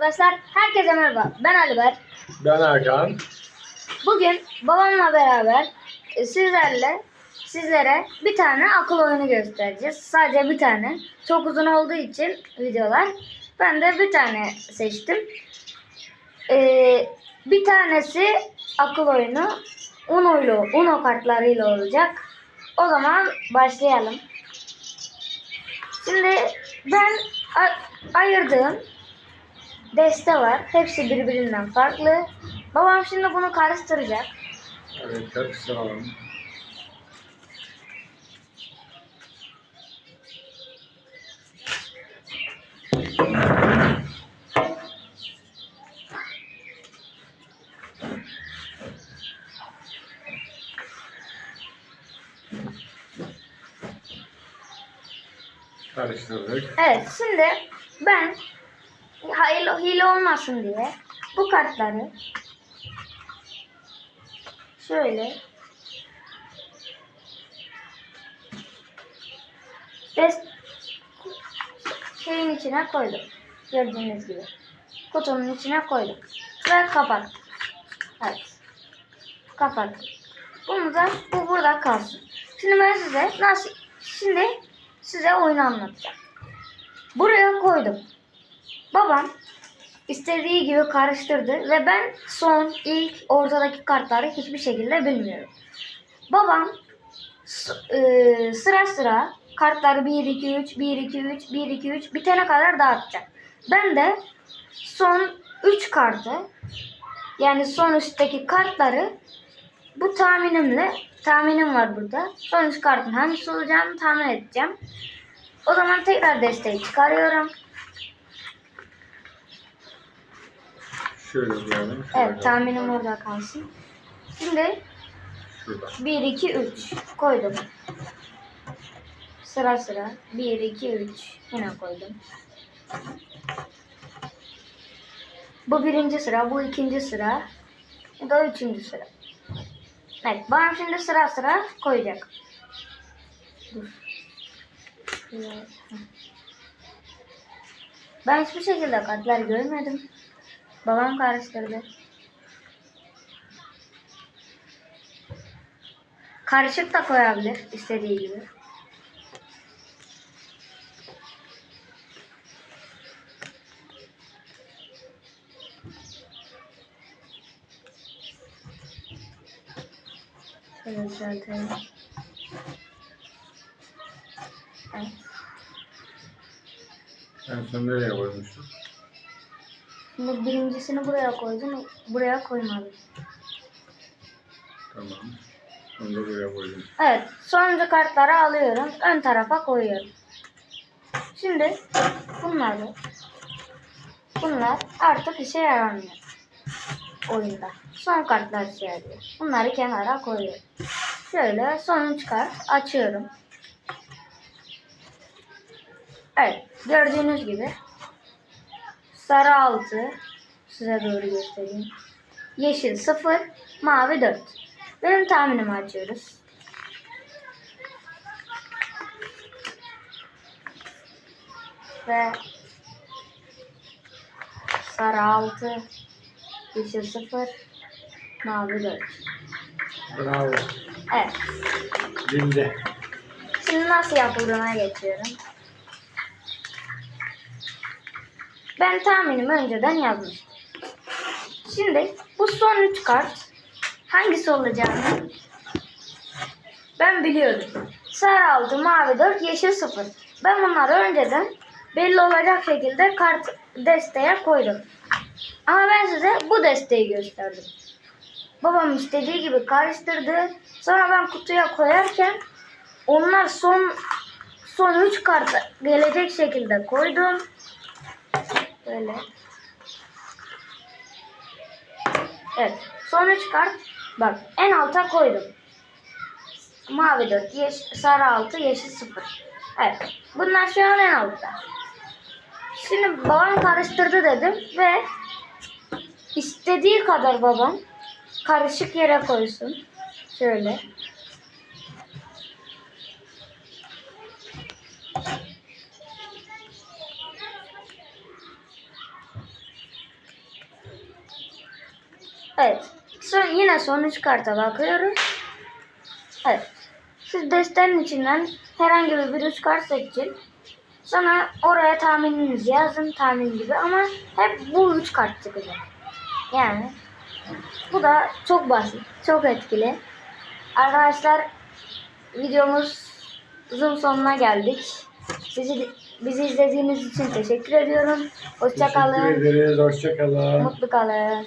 Arkadaşlar herkese merhaba. Ben Aliber. Ben Erkan. Bugün babamla beraber e, sizlerle sizlere bir tane akıl oyunu göstereceğiz. Sadece bir tane. Çok uzun olduğu için videolar. Ben de bir tane seçtim. Ee, bir tanesi akıl oyunu Uno ile Uno kartlarıyla olacak. O zaman başlayalım. Şimdi ben ayırdığım deste var. Hepsi birbirinden farklı. Babam şimdi bunu karıştıracak. Evet, karıştıralım. Karıştırdık. Evet şimdi ben hile, hile olmasın diye bu kartları şöyle des şeyin içine koydum. Gördüğünüz gibi. Kutunun içine koydum. Ve kapat. Evet. Kapat. Bunu da bu burada kalsın. Şimdi ben size nasıl şimdi size oyunu anlatacağım. Buraya koydum. Babam istediği gibi karıştırdı ve ben son, ilk, ortadaki kartları hiçbir şekilde bilmiyorum. Babam e, sıra sıra kartları 1, 2, 3, 1, 2, 3, 1, 2, 3 bitene kadar dağıtacak. Ben de son 3 kartı yani son üstteki kartları bu tahminimle tahminim var burada. Son üç kartın hangisi olacağını tahmin edeceğim. O zaman tekrar desteği çıkarıyorum. Şöyle koyalım. Evet tahminim orada kalsın. Şimdi Şurada. 1, 2, 3 koydum. Sıra sıra 1, 2, 3 yine koydum. Bu birinci sıra, bu ikinci sıra, bu da üçüncü sıra. Evet, bana şimdi sıra sıra koyacak. Dur. Ben hiçbir şekilde kartlar görmedim. Babam karıştırdı. Karışık da koyabilir istediği gibi. Şöyle düzeltelim. Evet. En son nereye koymuştuk? Şimdi birincisini buraya koydum, buraya koymadım. Tamam. Onu da buraya koydum. Evet, sonuncu kartları alıyorum, ön tarafa koyuyorum. Şimdi bunları, bunlar artık işe yaramıyor oyunda. Son kartlar işe yarıyor. Bunları kenara koyuyorum. Şöyle sonuncu kart açıyorum. Evet, gördüğünüz gibi sarı 6 size doğru göstereyim. Yeşil 0, mavi 4. Benim tahminimi açıyoruz. Ve sarı 6, yeşil 0, mavi 4. Bravo. Evet. Bildi. Şimdi nasıl yapıldığına geçiyorum. Ben tahminimi önceden yazmıştım. Şimdi bu son üç kart hangisi olacağını ben biliyordum. Sarı 6, mavi 4, yeşil 0. Ben bunları önceden belli olacak şekilde kart desteğe koydum. Ama ben size bu desteği gösterdim. Babam istediği gibi karıştırdı. Sonra ben kutuya koyarken onlar son son 3 kart gelecek şekilde koydum. Böyle. Evet. Son 3 kart bak en alta koydum. Mavi 4, yeş, sarı 6, yeşil 0. Evet. Bunlar şu an en altta. Şimdi babam karıştırdı dedim ve istediği kadar babam karışık yere koysun. Şöyle. Evet. Son, yine son üç karta bakıyoruz. Evet. Siz destenin içinden herhangi bir üç kart seçin. Sonra oraya tahmininizi yazın tahmin gibi ama hep bu üç kart çıkacak. Yani bu da çok basit, çok etkili. Arkadaşlar videomuzun sonuna geldik. Sizi bizi izlediğiniz için teşekkür ediyorum. Hoşça Teşekkür kalın. ederiz. Hoşça kalın. Mutlu kalın.